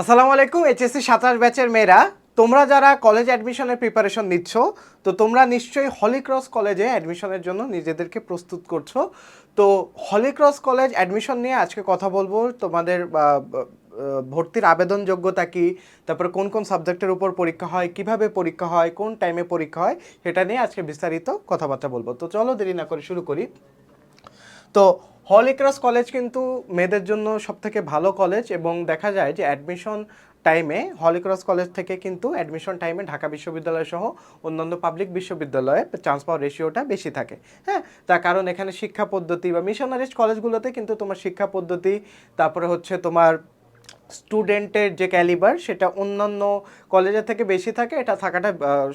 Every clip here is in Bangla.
আসসালামু আলাইকুম, এইচএসসি সাতাশ ব্যাচের মেয়েরা। তোমরা যারা কলেজ অ্যাডমিশনের প্রিপারেশন নিচ্ছ, তো তোমরা নিশ্চয়ই হলিক্রস কলেজে অ্যাডমিশনের জন্য নিজেদেরকে প্রস্তুত করছ। তো হলিক্রস কলেজ অ্যাডমিশন নিয়ে আজকে কথা বলব, তোমাদের ভর্তির আবেদন যোগ্যতা কি, তারপরে কোন কোন সাবজেক্টের উপর পরীক্ষা হয়, কীভাবে পরীক্ষা হয়, কোন টাইমে পরীক্ষা হয়, সেটা নিয়ে আজকে বিস্তারিত কথাবার্তা বলব। তো চলো দেরি না করে শুরু করি। তো হলিক্রস কলেজ কিন্তু মেয়েদের জন্য সব থেকে ভালো কলেজ এবং দেখা যায় যে অ্যাডমিশন টাইমে হলিক্রস কলেজ থেকে কিন্তু অ্যাডমিশন টাইমে ঢাকা বিশ্ববিদ্যালয় সহ অন্যান্য পাবলিক বিশ্ববিদ্যালয়ে চান্স পাওয়ার রেশিওটা বেশি থাকে। হ্যাঁ তার কারণ এখানে শিক্ষা পদ্ধতি বা মিশনারিস্ট কলেজগুলোতে কিন্তু তোমার শিক্ষা পদ্ধতি, তারপরে হচ্ছে তোমার স্টুডেন্টের যে ক্যালিবার সেটা অন্যান্য কলেজের থেকে বেশি থাকে, এটা থাকাটা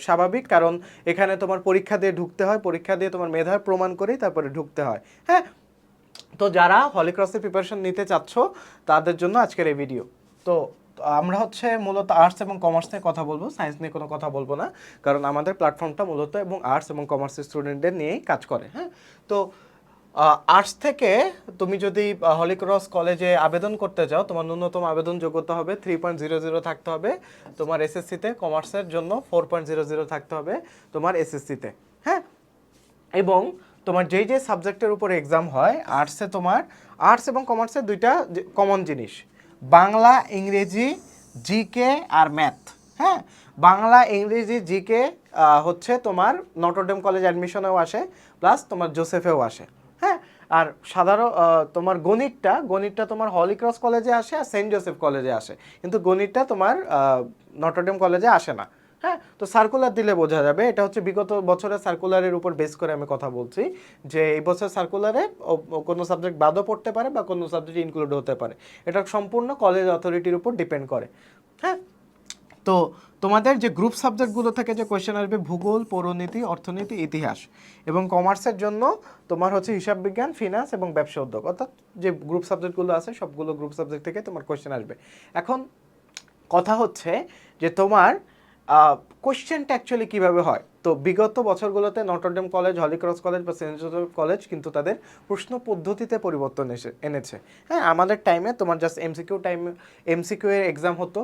স্বাভাবিক। কারণ এখানে তোমার পরীক্ষা দিয়ে ঢুকতে হয়, পরীক্ষা দিয়ে তোমার মেধার প্রমাণ করেই তারপরে ঢুকতে হয়। হ্যাঁ তো যারা হলিক্রসের প্রিপারেশন নিতে চাচ্ছ, তাদের জন্য আজকের এই ভিডিও তো আমরা হচ্ছে মূলত আর্টস এবং কমার্স নিয়ে কথা বলব সায়েন্স নিয়ে কোনো কথা বলব না, কারণ আমাদের প্ল্যাটফর্মটা মূলত এবং আর্টস এবং কমার্সের স্টুডেন্টদের নিয়েই কাজ করে হ্যাঁ? তো আর্টস থেকে তুমি যদি হলিক্রস কলেজে আবেদন করতে চাও তোমার ন্যূনতম আবেদন যোগ্যতা হবে থ্রি পয়েন্ট জিরো জিরো থাকতে হবে, তোমার এসএসসিতে কমার্সের জন্য ফোর পয়েন্ট জিরো জিরো থাকতে হবে তোমার এসএসসিতে হ্যাঁ? এবং তোমার যেই যে সাবজেক্টের উপর এক্সাম হয় আর্টসে তোমার আর্টস এবং কমার্সে দুইটা কমন জিনিস। বাংলা, ইংরেজি জিকে আর ম্যাথ হ্যাঁ? বাংলা, ইংরেজি জিকে হচ্ছে তোমার নটরডেম কলেজ অ্যাডমিশনেও আসে প্লাস তোমার জোসেফেও আসে হ্যাঁ? আর সাধারণ তোমার গণিতটা গণিতটা তোমার হলিক্রস কলেজে আসে আর সেন্ট জোসেফ কলেজে আসে। কিন্তু গণিতটা তোমার নটরডেম কলেজে আসে না। হ্যাঁ তো সার্কুলার দিলে বোঝা যাবে। এটা হচ্ছে বিগত বছরের সার্কুলারের উপর বেস করে আমি কথা বলছি যে এই বছর সার্কুলারে কোনো সাবজেক্ট বাদও পড়তে পারে বা কোনো সাবজেক্ট ইনক্লুড হতে পারে। এটা সম্পূর্ণ কলেজ অথরিটির উপর ডিপেন্ড করে। হ্যাঁ তো তোমাদের যে গ্রুপ সাবজেক্টগুলো থেকে যে কোয়েশ্চেন আসবে, ভূগোল, পৌরনীতি, অর্থনীতি, ইতিহাস এবং কমার্সের জন্য তোমার হচ্ছে হিসাব বিজ্ঞান ফিনান্স এবং ব্যবসা উদ্যোগ। অর্থাৎ যে গ্রুপ সাবজেক্টগুলো আছে, সবগুলো গ্রুপ সাবজেক্ট থেকে তোমার কোয়েশ্চেন আসবে। এখন কথা হচ্ছে যে তোমার কোশ্চেনটা অ্যাকচুয়ালি কীভাবে হয়? তো বিগত বছরগুলোতে Notre Dame College Holy Cross College বা সেন্ট জোসেফ কলেজ কিন্তু তাদের প্রশ্ন পদ্ধতিতে পরিবর্তন এসে, এনেছে। হ্যাঁ আমাদের টাইমে তোমার জাস্ট এমসিকিউ টাইম এমসিকিউ এর এক্সাম হতো।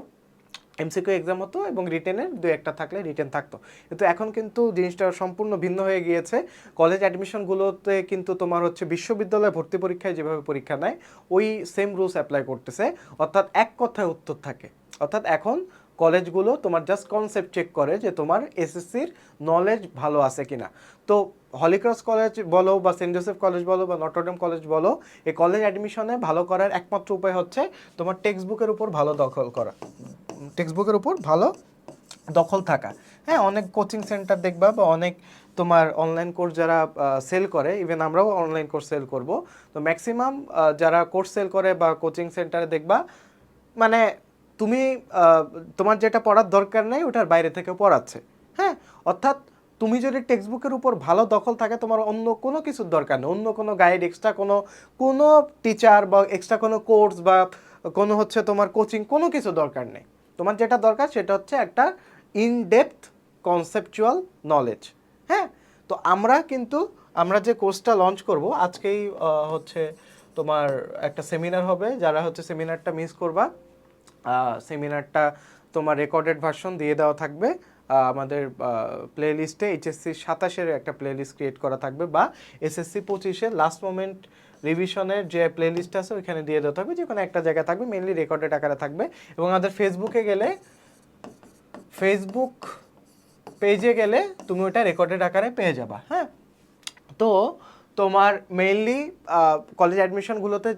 এমসিকিউ এক্সাম হতো এবং রিটেনের দু একটা থাকলে রিটেন থাকতো। কিন্তু এখন কিন্তু জিনিসটা সম্পূর্ণ ভিন্ন হয়ে গিয়েছে। কলেজ অ্যাডমিশনগুলোতে কিন্তু তোমার হচ্ছে বিশ্ববিদ্যালয় ভর্তি পরীক্ষায় যেভাবে পরীক্ষা নেয়, ওই সেম রুলস অ্যাপ্লাই করতেছে। অর্থাৎ এক কথায় উত্তর থাকে। অর্থাৎ এখন কলেজগুলো তোমার জাস্ট কনসেপ্ট চেক করে যে তোমার এসএসসির নলেজ ভালো আছে কিনা। তো হলিক্রস কলেজ বলো বা সেন্ট জোসেফ কলেজ বলো বা নটরডেম কলেজ বলো, এই কলেজ অ্যাডমিশনে ভালো করার একমাত্র উপায় হচ্ছে তোমার টেক্সট বুকের উপর ভালো দখল করা। টেক্সট বুকের উপর ভালো দখল থাকা। হ্যাঁ অনেক কোচিং সেন্টার দেখবা বা অনেক তোমার অনলাইন কোর্স যারা সেল করে ইভেন আমরাও অনলাইন কোর্স সেল করব। তো ম্যাক্সিমাম যারা কোর্স সেল করে বা কোচিং সেন্টারে দেখবা মানে তুমি তোমার যেটা পড়ার দরকার নেই, ওটার বাইরে থেকে পড়াচ্ছে। হ্যাঁ অর্থাৎ তুমি যদি টেক্সট বুকের উপর ভালো দখল থাকে, তোমার অন্য কোনো কিছুর দরকার নেই। অন্য কোনো গাইড এক্সট্রা কোনো কোনো টিচার বা এক্সট্রা কোনো কোর্স বা কোনো হচ্ছে তোমার কোচিং কোনো কিছু দরকার নেই। তোমার যেটা দরকার, সেটা হচ্ছে একটা ইন ডেপথ কনসেপচুয়াল নলেজ হ্যাঁ তো আমরা কিন্তু, আমরা যে কোর্সটা লঞ্চ করব, আজকেই হচ্ছে তোমার একটা সেমিনার হবে। যারা হচ্ছে সেমিনারটা মিস করবা সেমিনারটা তোমার রেকর্ডেড ভার্সন দিয়ে দেওয়া থাকবে। আমাদের প্লে লিস্টে এইচএসসি সাতাশের একটা প্লে লিস্ট ক্রিয়েট করা থাকবে বা এসএসসি পঁচিশে লাস্ট মোমেন্ট রিভিশনের যে প্লে লিস্ট আছে, ওইখানে দিয়ে দেওয়া থাকবে। যে কোনো একটা জায়গায় থাকবে মেনলি রেকর্ডেড আকারে থাকবে। এবং আমাদের ফেসবুকে গেলে ফেসবুক পেজে গেলে তুমি ওটা রেকর্ডেড আকারে পেয়ে যাবা হ্যাঁ? তো তোমার মেইনলি কলেজ অ্যাডমিশনগুলোতে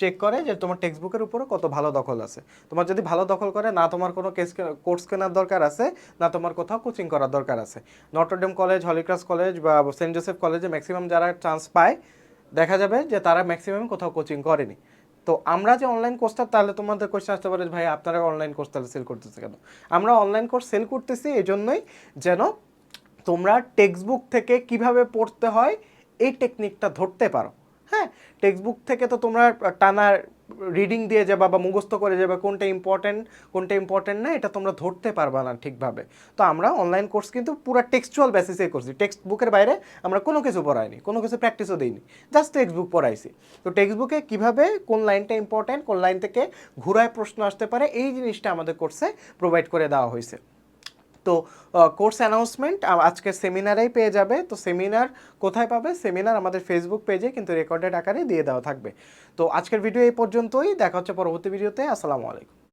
চেক করে যে তোমার টেক্সট বুকের উপরে কত ভালো দখল আছে। তোমার যদি ভালো দখল করে, না তোমার কোনো কেস কোর্স কেনার দরকার আছে, না তোমার কোথাও কোচিং করার দরকার আছে। Notre Dame College Holy Cross College বা সেন্ট জোসেফ কলেজে ম্যাক্সিমাম যারা চান্স পায়, দেখা যাবে যে তারা ম্যাক্সিমাম কোথাও কোচিং করেনি। তো আমরা যে অনলাইন কোর্সটা তাহলে তোমাদের কোয়েশ্চেন আসতে পারে ভাই, আপনারা অনলাইন কোর্স তাহলে সেল করতেছে কেন? আমরা অনলাইন কোর্স সেল করতেছি এই জন্যই যেন তোমরা টেক্সট বুক থেকে কীভাবে পড়তে হয় এই টেকনিকটা ধরতে পারো। হ্যাঁ টেক্সট বুক থেকে তো তোমরা টানা রিডিং দিয়ে যাবা বা মুখস্থ করে যাবে কোনটা ইম্পর্টেন্ট কোনটা ইম্পর্টেন্ট না, এটা তোমরা ধরতে পারবা না ঠিকভাবে। তো আমরা অনলাইন কোর্স কিন্তু পুরো টেক্সচুয়াল বেসিসে করছি। টেক্সট বুকের বাইরে আমরা কোনো কিছু পড়াইনি, কোনো কিছু প্র্যাকটিসও দিইনি জাস্ট টেক্সট বুক পড়াইছি। তো টেক্সট বুকে কীভাবে, কোন লাইনটা ইম্পর্টেন্ট কোন লাইন থেকে ঘুরায় প্রশ্ন আসতে পারে, এই জিনিসটা আমাদের কোর্সে প্রোভাইড করে দেওয়া হয়েছে। তো কোর্স অ্যানাউন্সমেন্ট আজকে সেমিনারেই পেয়ে যাবে। তো সেমিনার কোথায় পাবে? সেমিনার আমাদের ফেসবুক পেজে কিন্তু রেকর্ডেড আকারে দিয়ে দেওয়া থাকবে। তো আজকের ভিডিও এই পর্যন্তই। দেখা হচ্ছে পরবর্তী ভিডিওতে আসসালামু আলাইকুম।